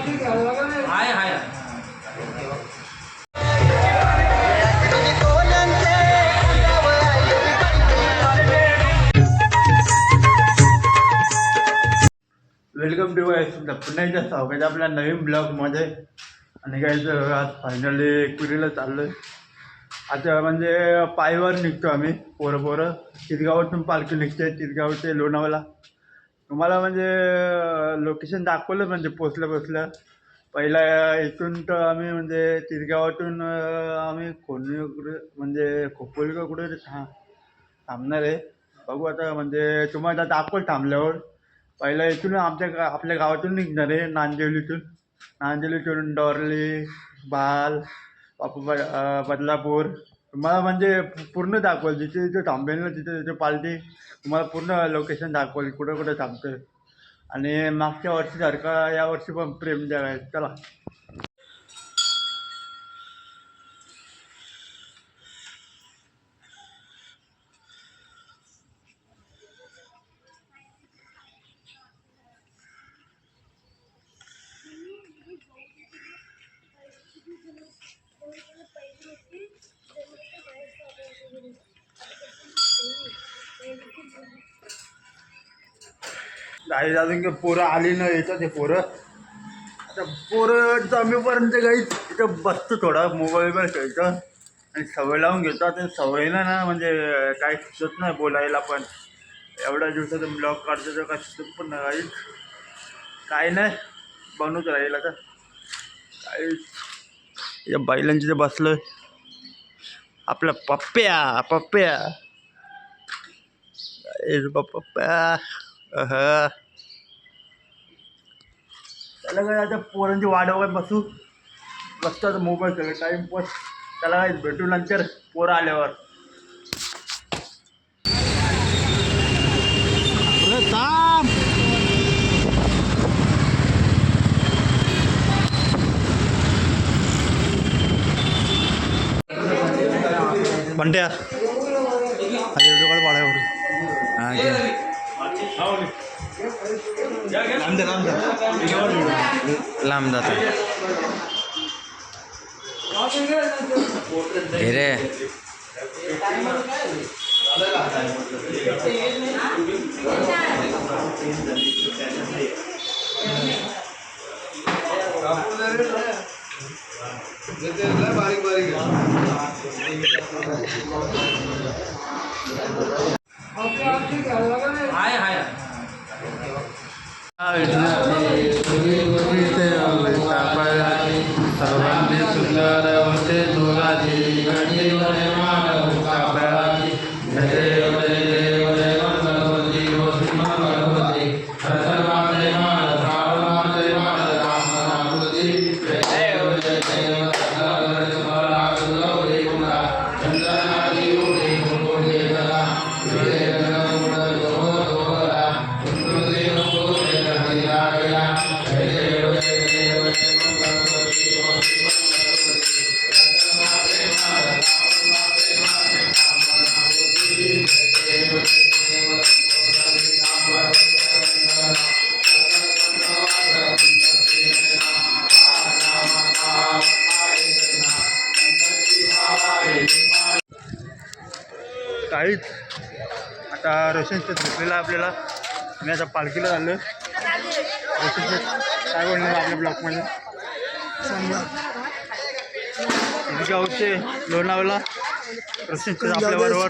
आहे आहे welcome to Y पुन्हा एकदा स्वागत आपल्या नवीन ब्लॉगमध्ये. आणि काय तर आज फायनली एकविरीला चाललो आहे आता म्हणजे पायवर निघतो आम्ही पोरं पोरं चितगावातून पालखी निघते चितगाव ते लोणावळा. तुम्हाला म्हणजे लोकेशन दाखवलं म्हणजे पोचलं पोचलं पहिला इथून तर आम्ही म्हणजे तिरगावातून आम्ही कोणी कुठे म्हणजे खोपोली कुठे हां थांबणार आहे. बघू आता म्हणजे तुम्हाला दाखवल थांबल्यावर. पहिला इथून आमच्या गा आपल्या गावातून निघणार आहे नांदिवलीतून नांदिवलीतून डोरली बाल बापू बदलापूर. मला म्हणजे पूर्ण दाखवल जिथे जिथे थांबेल ना तिथे तिथे पालटी तुम्हाला पूर्ण लोकेशन दाखवाल कुठं कुठं थांबतोय. आणि मागच्या वर्षीसारखा यावर्षी पण प्रेम द्यावं चला. काही अजून काही पोरं आली नाही येतात ते पोरं. आता पोरं जमेपर्यंत काही इथं बसतो थोडा मोबाईलवर खेळतो. आणि सवय लावून घेतो. आता सवयीला ना म्हणजे काही सुचत नाही बोलायला पण. एवढ्या दिवसात ब्लॉग काढतो तर काय सुचत पण नाही. काही काय नाही बनूच राहील आता. काही या बैलांची ते बसलं आपला पप्प्या पप्प्या. ए पप्प्या. अह. त्याला काय आता पोरांची वाट वगैरे बसू? बसतो आता मोबाईल सगळं टाईमपास त्याला काय भेटू नंतर? पोरं आल्यावर. थांब. म्हणत्या अरे हां घे. लांब जातो घे रे. हाय आता रोशनचं झोपलेलं आहे आपल्याला मी आता पालखीला झालो रोशनचं काय बोलणार आपल्या ब्लॉकमध्ये गावचे लोणावळा रोशनचं आपल्याबरोबर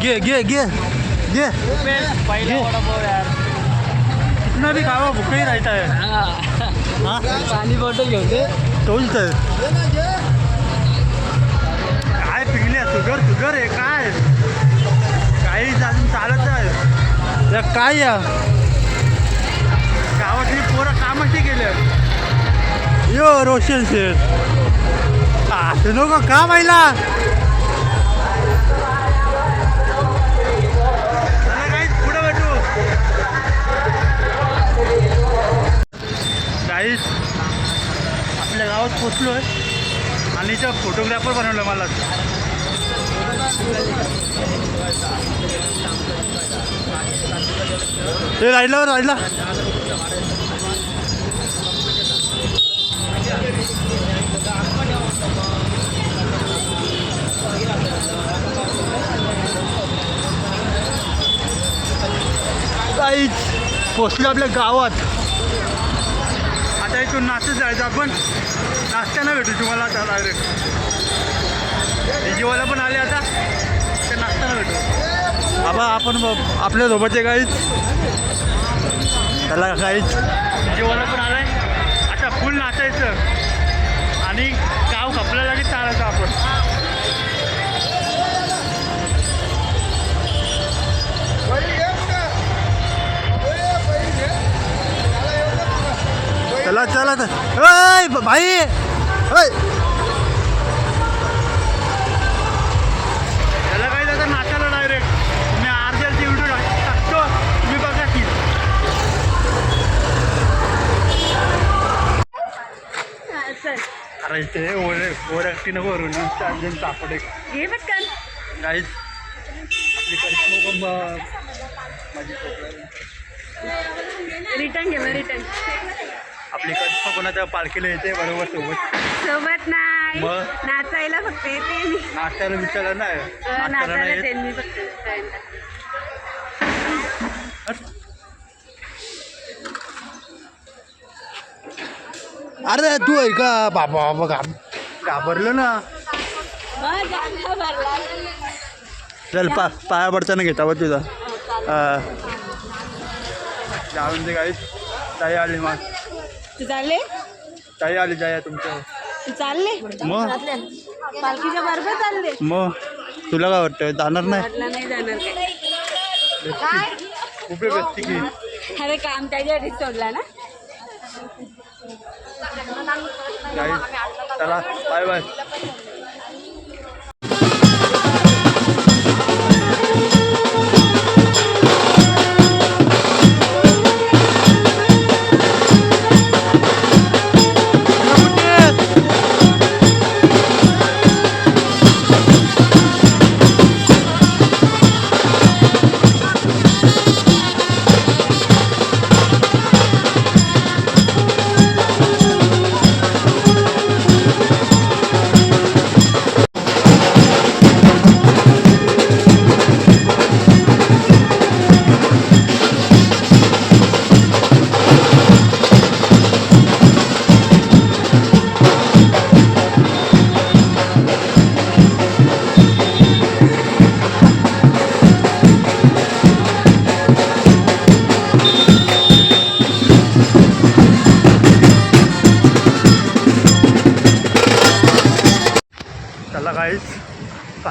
घे घे. वडापाव यार कितना भी खावा भूख ही रहता है? पाणी बॉटल घेऊन दे. तोच तर. काय पिकले शुगर शुगर आहे काय? काही अजून चालत आहे या काय या? गावातली पोरं कामाची गेले. यो रोशन शेठ. असं नको का माहिला? पोचलो आहे आणि त्या फोटोग्राफर बनवलं मला. ते राहिलं राहिला. काहीच पोचलो आपल्या गावात. आता इथून नाश्ता जायचं आपण. नाश्त्यानं भेटू तुम्हाला आता डायरेक्ट जेवायला पण आले आता ते नाश्त्यानं भेटू. आबा आपण ब- आपल्या सोबतचे काहीच त्याला काहीच जेवायला पण आलाय. आता फुल नाचायचं. आणि गाव खपल्या जागी चालायचं आपण. चला चला. भाई! अरे ते ओर ओर ॲक्टी नको करू. अर्जंट तापडे घे पटकन. काहीच आपली करिश्मा माझी. रिटर्न घे रिटर्न आपली पण आता पालखीला येते बरोबर सोबत. सोबत नाही. मग? नाचायला फक्त येते मी. नाश्त्याला विचारलं नाही. नाश्त्याला नाचायला नाही येते? येत. मी फक्त अरे तू आहे का? बाबा बाबा घाब घाबरलं ना. चल पा पाया पडताना घेता बघ तुझा. जाऊन दे काही ताई आली मग. तू चालले? ताई आली जाया तुमच्या. तू चालले? मग? पालखीच्या बरोबर चालले. मग? तुला काय वाटतं जाणार नाही? वाटलं नाही जाणार काय? व्यक्ती खूप आहे व्यक्ती की. अरे काम त्याच्यासाठी सोडला ना. चला. Bye bye.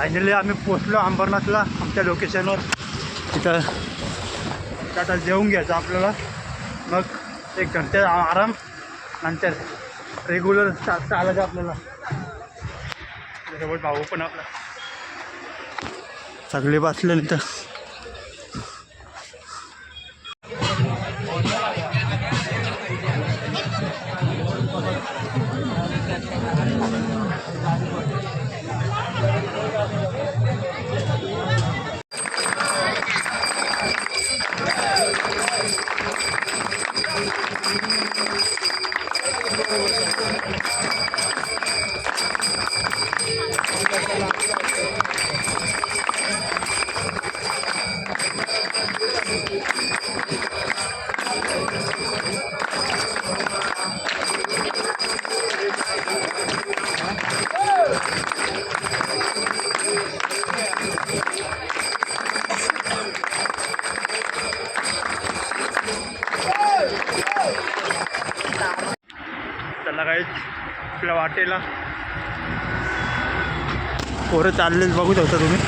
फायनली आम्ही पोचलो अंबरनाथला आमच्या लोकेशनवर. तिथं तिथं आता जेवून घ्यायचं आपल्याला. मग एक घंटे आराम नंतर रेग्युलर चा चालायचं आपल्याला. भाऊ पण आपला. सगळे बसले तर आपल्या वाटेला. पोरं चाललेच बघू शकता तुम्ही.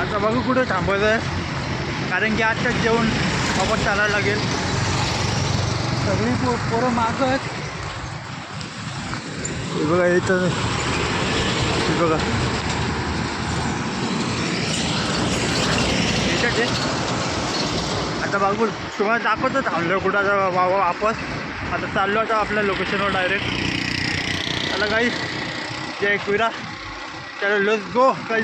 आता बघू कुठे थांबायचं आहे कारण की आत्ताच जेवण वापस चालायला लागेल. सगळी पो पोरं मागं आहेत. हे बघा येतं हे बघा. येतात आता बघू तुम्हाला दाखवतो थांबलो कुठं आता वा- वापस. आता चाललो आता आपल्या लोकेशनवर डायरेक्ट आता काही जे एकविरा. त्याला लस गो काही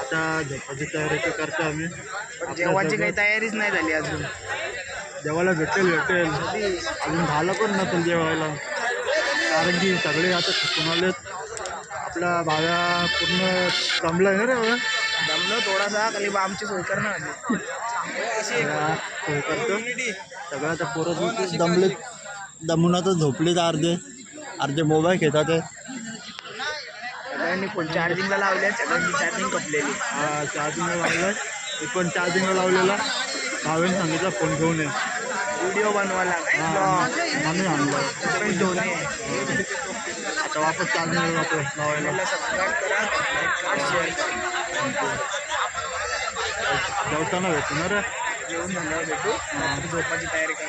आता झोपाची तयारी तर करतो आम्ही जेवणाची काही तयारीच नाही झाली अजून. जेवायला भेटेल भेटेल. अजून झालं पण नसेल जेवायला. कारण की सगळे आता आलेत. आपला भाव्या पूर्ण जमलाय ना रे बाबा जमलं थोडासा खाली बा आमची सोय कर ना सोय करतो सगळं आता पोरं दमलेत. दमून आता झोपलेत अर्धे. अर्धे मोबाईल घेतात आहे सगळ्यांनी फोन चार्जिंगला लावल्या सगळ्यांची चार्जिंग कपलेली. हा चार्जिंगला लावलाय मी पण चार्जिंगला लावलेला. भावेने सांगितलं फोन घेऊन ये. व्हिडिओ बनवायला. हा, ब्लॉग आम्ही आणलं. पण धोनी आता वापस चार्जिंगला लावायला. जेवताना भेटतो ना रे? जेवण झाल्यावर भेटू. झोपाची तयारी करा